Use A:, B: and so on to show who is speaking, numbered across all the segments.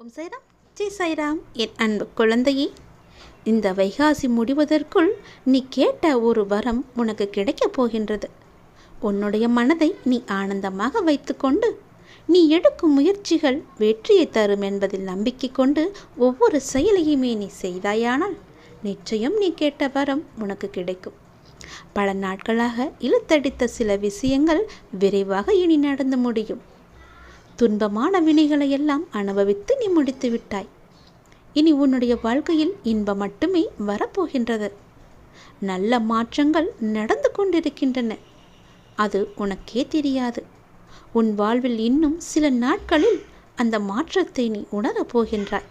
A: ஓம் சைராம் ஜெய் சைராம் என் அன்பு குழந்தையே இந்த வைகாசி முடிவதற்குள் நீ கேட்ட ஒரு வரம் உனக்கு கிடைக்கப் போகின்றது. உன்னுடைய மனதை நீ ஆனந்தமாக வைத்துக்கொண்டு நீ எடுக்கும் முயற்சிகள் வெற்றியை தரும் என்பதில் நம்பிக்கை கொண்டு ஒவ்வொரு செயலையுமே நீ செய்தாயானால் நிச்சயம் நீ கேட்ட வரம் உனக்கு கிடைக்கும். பல நாட்களாக இழுத்தடித்த சில விஷயங்கள் விரைவாக இனி நடந்து முடியும். துன்பமான வினைகளை எல்லாம் அனுபவித்து நீ முடித்து விட்டாய். இனி உன்னுடைய வாழ்க்கையில் இன்பம் மட்டுமே வரப்போகின்றது. நல்ல மாற்றங்கள் நடந்து கொண்டிருக்கின்றன. அது உனக்கே தெரியாது. உன் வாழ்வில் இன்னும் சில நாட்களில் அந்த மாற்றத்தை நீ உணரப் போகின்றாய்.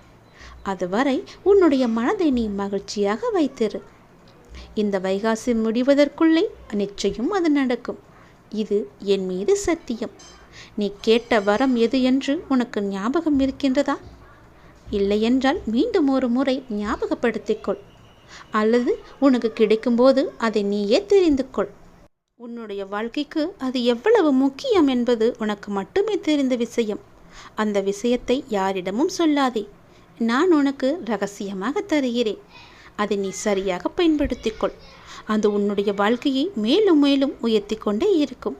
A: அதுவரை உன்னுடைய மனதை நீ மகிழ்ச்சியாக வைத்திரு. இந்த வைகாசி முடிவதற்குள்ளே நிச்சயம் அது நடக்கும். இது என் மீது சத்தியம். நீ கேட்ட வரம் எது என்று உனக்கு ஞாபகம் இருக்கின்றதா? இல்லையென்றால் மீண்டும் ஒரு முறை ஞாபகப்படுத்திக்கொள். அல்லது உனக்கு கிடைக்கும்போது அதை நீயே தெரிந்து கொள் உன்னுடைய வாழ்க்கைக்கு அது எவ்வளவு முக்கியம் என்பது உனக்கு மட்டுமே தெரிந்த விஷயம். அந்த விஷயத்தை யாரிடமும் சொல்லாதே. நான் உனக்கு ரகசியமாக தருகிறேன். அதை நீ சரியாக பயன்படுத்திக்கொள். அது உன்னுடைய வாழ்க்கையை மேலும் மேலும் உயர்த்தி கொண்டே இருக்கும்.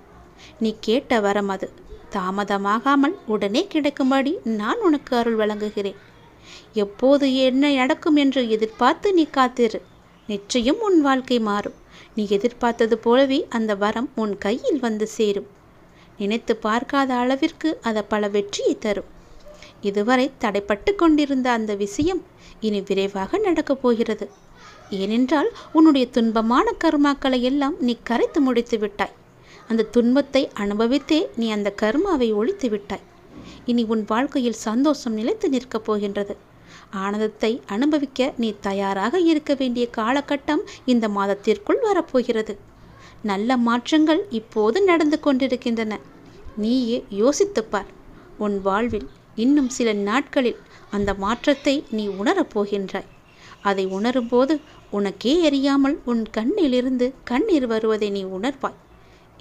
A: நீ கேட்ட வரம் அது. தாமதமாகாமல் உடனே கிடைக்கும்படி நான் உனக்கு அருள் வழங்குகிறேன். எப்போது என்ன நடக்கும் என்று எதிர்பார்த்து நீ காத்திரு. நிச்சயம் உன் வாழ்க்கை மாறும். நீ எதிர்பார்த்தது போலவே அந்த வரம் உன் கையில் வந்து சேரும். நினைத்து பார்க்காத அளவிற்கு அதை பல வெற்றியை தரும். இதுவரை தடைப்பட்டு கொண்டிருந்த அந்த விஷயம் இனி விரைவாக நடக்கப் போகிறது. ஏனென்றால் உன்னுடைய துன்பமான கர்மாக்களை எல்லாம் நீ கரைத்து முடித்து விட்டாய். அந்த துன்பத்தை அனுபவித்தே நீ அந்த கர்மாவை ஒழித்து விட்டாய். இனி உன் வாழ்க்கையில் சந்தோஷம் நிலைத்து நிற்கப் போகின்றது. ஆனந்தத்தை அனுபவிக்க நீ தயாராக இருக்க வேண்டிய காலகட்டம் இந்த மாதத்திற்குள் வரப்போகிறது. நல்ல மாற்றங்கள் இப்போது நடந்து கொண்டிருக்கின்றன. நீயே யோசித்துப்பார் உன் வாழ்வில் இன்னும் சில நாட்களில் அந்த மாற்றத்தை நீ உணரப் போகின்றாய். அதை உணரும்போது உனக்கே எரியாமல் உன் கண்ணிலிருந்து கண்ணீர் வருவதை நீ உணர்வாய்.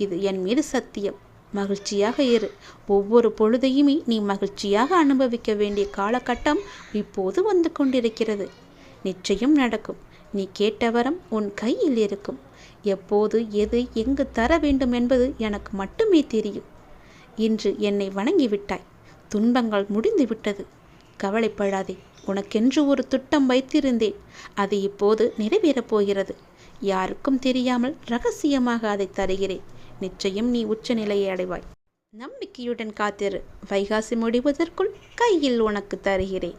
A: இது என் மீது சத்தியம். மகிழ்ச்சியாக இரு. ஒவ்வொரு பொழுதையுமே நீ மகிழ்ச்சியாக அனுபவிக்க வேண்டிய காலகட்டம் இப்போது வந்து கொண்டிருக்கிறது. நிச்சயம் நடக்கும். நீ கேட்ட வரம் உன் கையில் இருக்கும். எப்போது எது எங்கு தர வேண்டும் என்பது எனக்கு மட்டுமே தெரியும். இன்று என்னை வணங்கிவிட்டாய். துன்பங்கள் முடிந்து விட்டது கவலைப்படாதே. உனக்கென்று ஒரு திட்டம் வைத்திருந்தேன். அது இப்போது நிறைவேறப் போகிறது. யாருக்கும் தெரியாமல் ரகசியமாக அதை தருகிறேன். நிச்சயம் நீ உச்ச நிலையை அடைவாய். நம்பிக்கையுடன் காத்திரு. வைகாசி முடிவதற்குள் கையில் உனக்கு தருகிறேன்.